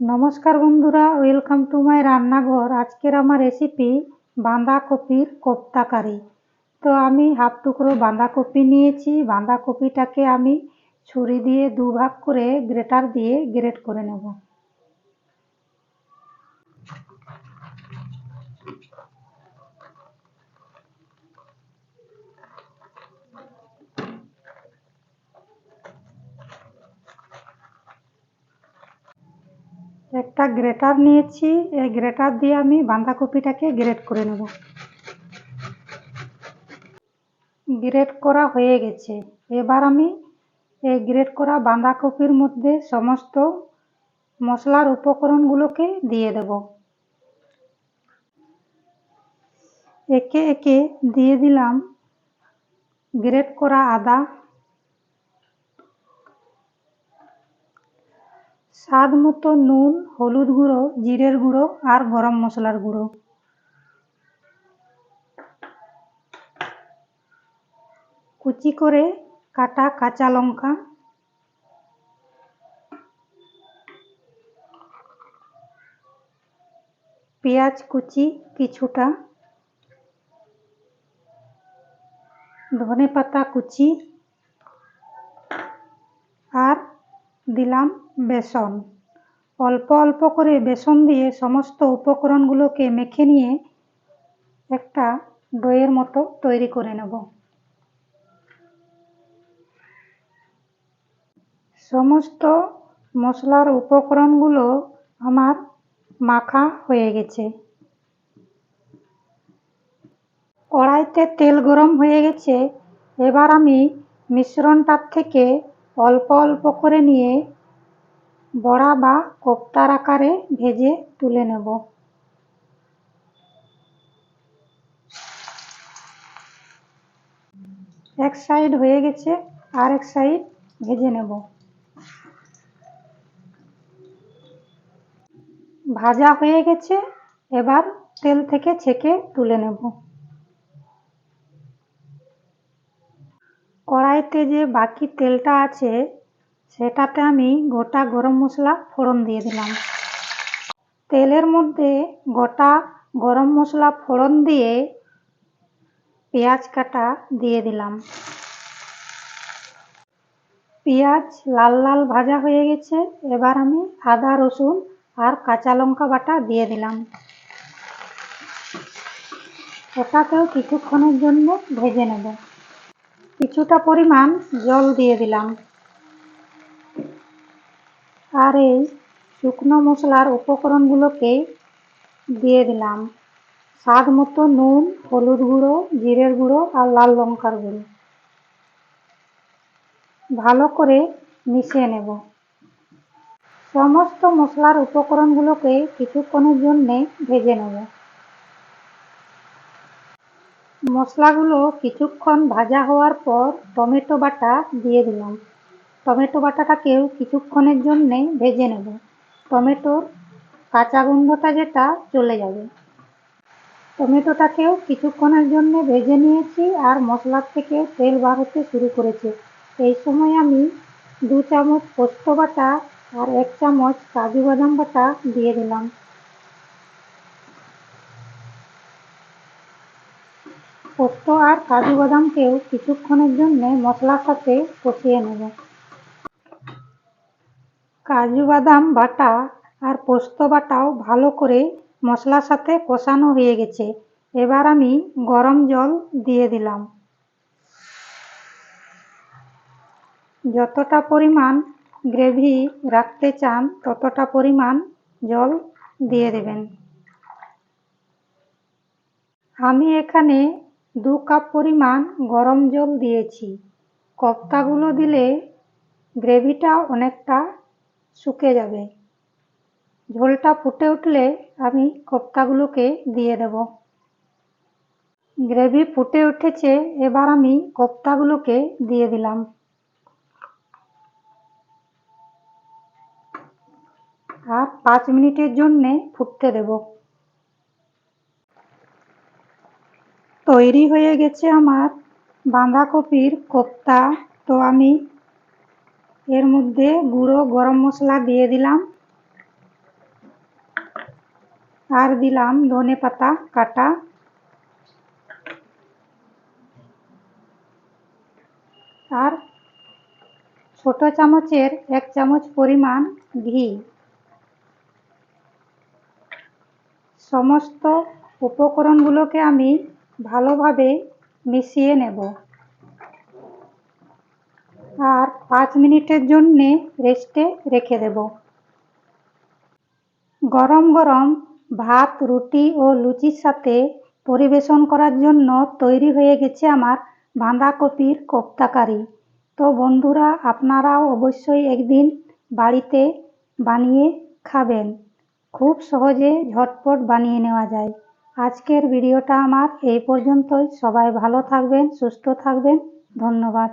নমস্কার বন্ধুরা welcome to my রান্নাঘর। আজকের আমার রেসিপি বাঁধাকপির কোপ্তা কারি। তো আমি হাফ টুকরো বাঁধাকপি নিয়েছি। বাঁধাকপিটাকে আমি ছুরি দিয়ে দু ভাগ করে গ্রেটার দিয়ে গ্রেট করে নেব। একটা গ্রেটার নিয়েছি, এই গ্রেটার দিয়ে আমি বাঁধাকপিটাকে গ্রেট করে নেব। গ্রেট করা হয়ে গেছে। এবার আমি এই গ্রেট করা বাঁধাকপির মধ্যে সমস্ত মশলার উপকরণগুলোকে দিয়ে দেব। একে একে দিয়ে দিলাম। গ্রেট করা আদা স্বাদ মতো নুন, হলুদ গুঁড়ো, জিরের গুঁড়ো আর গরম মশলার গুঁড়ো। কুচি করে কাটা কাঁচা লঙ্কা। পেঁয়াজ কুচি কিছুটা। ধনে পাতা কুচি। আর দিলাম বেসন। অল্প অল্প করে বেসন দিয়ে সমস্ত উপকরণগুলোকে মেখে নিয়ে একটা দইয়ের মতো তৈরি করে নেব। সমস্ত মশলার উপকরণগুলো আমার মাখা হয়ে গেছে। কড়াইতে তেল গরম হয়ে গেছে। এবার আমি মিশ্রণটার থেকে অল্প অল্প করে নিয়ে বড়া বা কোপ্তার আকারে ভেজে তুলে নেব। এক সাইড হয়ে গেছে, আর এক সাইড ভেজে নেব। ভাজা হয়ে গেছে, এবার তেল থেকে ছেঁকে তুলে নেব। কড়াইতে যে বাকি তেলটা আছে, সেটাতে আমি গোটা গরম মশলা ফোড়ন দিয়ে দিলাম। তেলের মধ্যে গোটা গরম মশলা ফোড়ন দিয়ে পেঁয়াজ কাটা দিয়ে দিলাম। পেঁয়াজ লাল লাল ভাজা হয়ে গেছে, এবার আমি আদা, রসুন আর কাঁচা লঙ্কা বাটা দিয়ে দিলাম। ওটাকেও কিছুক্ষণের জন্য ভেজে নেব। কিছুটা পরিমাণ জল দিয়ে দিলাম। আর এই শুকনো মশলার উপকরণগুলোকে দিয়ে দিলাম। স্বাদ মতো নুন, হলুদ গুঁড়ো, জিরের গুঁড়ো আর লাল লঙ্কার গুঁড়ো। ভালো করে মিশিয়ে নেব। সমস্ত মশলার উপকরণগুলোকে কিছুক্ষণের জন্যে ভেজে নেব। মশলাগুলো কিছুক্ষণ ভাজা হওয়ার পর টমেটো বাটা দিয়ে দিলাম। টমেটো বাটাটাকেও কিছুক্ষণের জন্যে ভেজে নেব। টমেটোর কাঁচা গন্ধটা যেটা চলে যাবে। টমেটোটাকেও কিছুক্ষণের জন্য ভেজে নিয়েছি আর মশলার থেকে তেল বার হতে শুরু করেছে। এই সময় আমি দু চামচ পোস্ত বাটা আর এক চামচ কাজু বাদাম বাটা দিয়ে দিলাম। পোস্ত আর কাজু বাদামকেও কিছুক্ষণের জন্য মশলার সাথে কষিয়ে নেব। কাজু বাদাম বাটা আর পোস্ত বাটাও ভালো করে মশলার সাথে কষানো হয়ে গেছে। এবার আমি গরম জল দিয়ে দিলাম। যতটা পরিমাণ গ্রেভি রাখতে চান, ততটা পরিমাণ জল দিয়ে দেবেন। আমি এখানে দু কাপ পরিমাণ গরম জল দিয়েছি। কপ্তাগুলো দিলে গ্রেভিটা অনেকটা শুকে যাবে। ঝোলটা ফুটে উঠলে আমি কোপ্তাগুলোকে দিয়ে দেব। গ্রেভি ফুটে উঠেছে, এবার আমি কোপ্তাগুলোকে দিয়ে দিলাম। আর পাঁচ মিনিটের জন্যে ফুটতে দেব। তৈরি হয়ে গেছে আমার বাঁধাকপির কোপ্তা। তো আমি এর মধ্যে গুঁড়ো গরম মশলা দিয়ে দিলাম। আর দিলাম ধনে পাতা, কাটা। আর ছোট চামচের এক চামচ পরিমাণ ঘি। সমস্ত উপকরণগুলোকে আমি ভালোভাবে মিশিয়ে নেব। আর পাঁচ মিনিটের জন্যে রেস্টে রেখে দেব। গরম গরম ভাত, রুটি ও লুচির সাথে পরিবেশন করার জন্য তৈরি হয়ে গেছে আমার বাঁধাকপির কোপ্তা কারি তো বন্ধুরা, আপনারাও অবশ্যই একদিন বাড়িতে বানিয়ে খাবেন। খুব সহজে ঝটপট বানিয়ে নেওয়া যায়। আজকের ভিডিওটা আমার এই পর্যন্তই। সবাই ভালো থাকবেন সুস্থ থাকবেন। ধন্যবাদ।